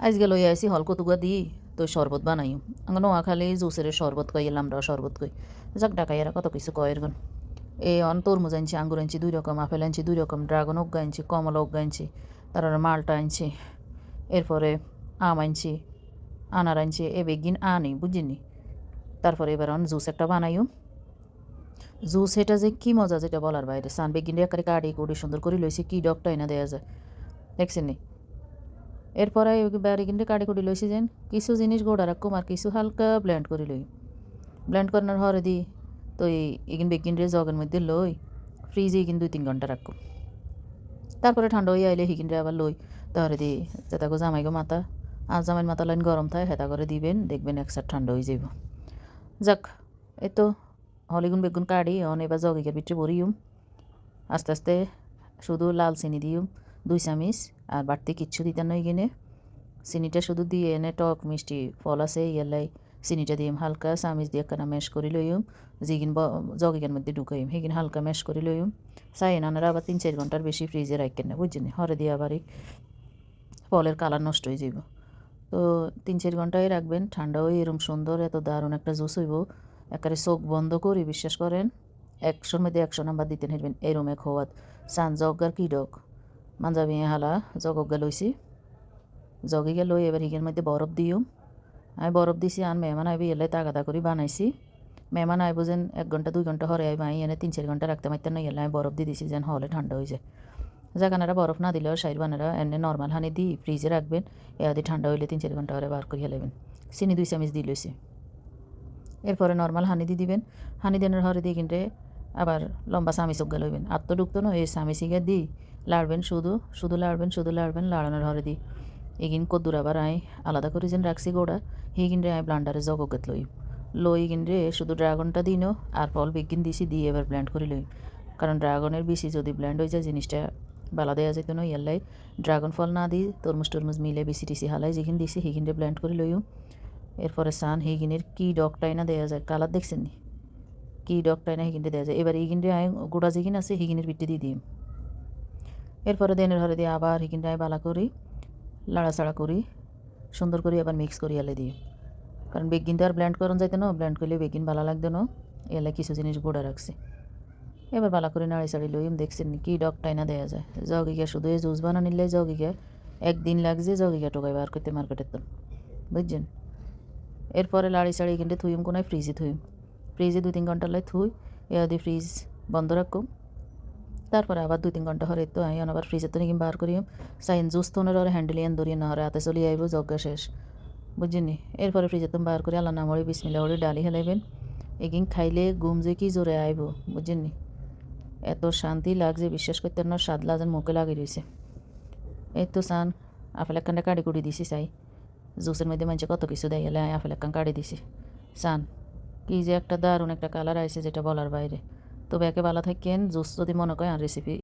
আজকে লই আইসি হলকতুগা দি তো শরবত বানাইও আঙ্গ নোয়াখালী জুসের শরবত কই এলাম আমরা শরবত কই যাক ডাকাইয়ারা কত কিছু কয়ের গুন এ অন তরমুজ আনছি আঙ্গুর আনছি দুই রকম আপেল আনছি দুই রকম ড্রাগন ওগ্গা আনছি কমলা ওগ্গা আনছি তারপরে মালটা আনছি এরপরে আম আনছি আনার আনছি এ বেগিন আনি বুঝিনি তারপরে এবার অন জুস একটা বানাইও জুস এটা যে কি মজা যেটা বলার বাইরে সান বেগিন একারে কাটি কুড়ি সুন্দর করে লইছি কি ডকটা এনে দেওয়া যায় দেখছেন নি এরপরে কিনতে কাটি কুটি লইছি যেন। কিছু জিনিস গোড়া রাখুম আর কিছু হালকা ব্লেন্ড করে লই। ব্লেন্ড করানোর হরে দি তো এই বেগিন রে জগের মধ্যে লই। ফ্রিজে এগিন দুই তিন ঘণ্টা রাখুম। তারপরে ঠান্ডা হয়ে আইলে হিকিন রে আবার লই। তাহলে দি যেতাগো জামাইগো মাথা আর জামাইয়ের মাথা লাইন গরম থাকে হেতা করে দিবেন, দেখবেন একসাথে ঠান্ডা হয়ে যাব যাক, এই তো হলিগুন বেগুন কাটি অন এবার জগিকের ভিতরে ভরিউম আস্তে আস্তে শুধু লাল চিনি দিউম দুই চামিচ, আর বাড়তি কিচ্ছু দিতে নই কিনে। চিনিটা শুধু দিয়ে এনে টক মিষ্টি ফল আছে, ইয়ালাই চিনিটা দিম, হালকা চামিচ দিয়ে একখানা মেশ করে লইম যিগিন জগিকের মধ্যে ঢুকাইম সেইগিন হালকা মেশ করে লইম চাই নানারা আবার তিন চার ঘণ্টার বেশি ফ্রিজে রাখেন না, বুঝছেন? হরে দিয়ে আবার ফলের কালার নষ্ট হয়ে যাব তো তিন চার ঘন্টায় রাখবেন ঠান্ডা হয়ে এরম সুন্দর, এত দারুণ একটা জুস হইব। একেবারে চোখ বন্ধ করি, বিশ্বাস করেন, একশোর মধ্যে একশো নাম্বার দিতে নেবেন এরম এক হওয়াত। সান জগার কি ডক মাঞ্জাবি হালা জগগা লইছি জগিগে লই এবার হিগের মধ্যে বরফ দিও। আমি বরফ দিছি আর মেহমান আইবি এলাই তাগাদা করে বানাইছি। মেহমান আইব যেন এক ঘণ্টা দুই ঘণ্টা হরে আইব আই এনে তিন চার ঘণ্টা রাখতে মারতে না এলাই আমি বরফ দিয়ে দিছি যেন হলে ঠান্ডা হয়ে যায়। জাগানারা বরফ না দিলেও সাইড বানারা এনে নর্মাল হানি দি ফ্রিজে রাখবেন এদি ঠান্ডা হইলে তিন চার ঘণ্টা হরে বার করে হেলাবেন চিনি দুই চামিচ দিয়ে লইছি এরপরে নর্মাল হানি দিয়ে দিবেন। হানি দেনের হরে দিয়ে কিনতে আবার লম্বা চামিচ উগ্গা লইবেন। আর তো ঢুকতো এই চামিচিগে দিই লাড়বেন শুধু শুধু লাড়বেন শুধু লাড়বেন, লাড়ানোর হরে দিই এগিন কদ্দুর আবার আই আলাদা করে যেন রাখছি গোড়া। হিগিন রে আই ব্লান্ডারে জগগত লই। লই গিন রে, শুধু ড্রাগনটা দিনও আর ফল বেগিন দিছি দিয়ে এবার ব্ল্যান্ড করে লই। কারণ ড্রাগনের বেশি যদি ব্ল্যান্ড হয়ে যায়, জিনিসটা বালা দেওয়া যেত না ইয়াল্লাই ড্রাগন ফল না দিই, তরমুজ টরমুজ মিলে বেশি টিসি হালাই যেখান দিছি হিগিন রে ব্ল্যান্ড করে লইও। এরপরে সান হিগিনের কি ডকটাই না দেওয়া যায়, কালার দেখছেন কি ডকটাই না হিগিনটা দেওয়া যায়। এবার হিগিন রে আই গোড়া যেখান আছে হিগিনের পিঠে দিয়ে দিই এরপরে দেনের হরে দিয়ে আবার হিগিনটা বালা করি, লাড়াচাড়া করি, সুন্দর করে, আবার মিক্স করি, এলে দিই। কারণ বেগিন তো আর ব্ল্যান্ড করন যাইতে না ব্ল্যান্ড করলে বেগিন ভালো লাগতো না, এলে কিছু জিনিস গোড়া রাখছি। এবার ভালো করে নাড়ি চাড়ি লইম, দেখছেন কি ডকটাই না দেওয়া যায়। জগিকা শুধু এই জুস বানা নিলে জগিকা একদিন লাগছে জগিকা টোকাই বার করতে মার্কেটের তো। বুঝছেন? এরপরে লাড়ি চাড়ি কিনতে থুইম, কোনায় ফ্রিজে থুইম। ফ্রিজে দুই তিন ঘণ্টা লাই থুই এদি ফ্রিজ বন্ধ রাখুম। তারপরে আবার দুই তিন ঘণ্টা হরে তো আইন আবার ফ্রিজের নাকি বার করিম সাইন জুস তো ওনার হ্যান্ডেলিয়ান ধরিয়ে না হরে হাতে চলিয়ে আইব, যজ্ঞা শেষ। বুঝিনি? এরপরে ফ্রিজের তো বার করে আল্লাহ নামড়ি বিসমিল্লা হরে ডালি হেলাইবেন। এগিন খাইলে ঘুম যে কি জোরে আইব, বুঝিনি? এত শান্তি লাগছে, বিশ্বাস করতে না স্বাদ লাজেন মুখে লাগিয়ে রয়েছে এই তো সান, আপেল একখানটা কাড়ি কুড়ি দিছি চাই জুসের মধ্যে মানুষ কত কিছু দেয় এলে আপেল একখান কাড়ি দিছি। সান, কি যে একটা দারুণ একটা কালার আইছে যেটা বলার বাইরে। তবে একে ভালো থাকেন জুস যদি মনে করেন রেসিপি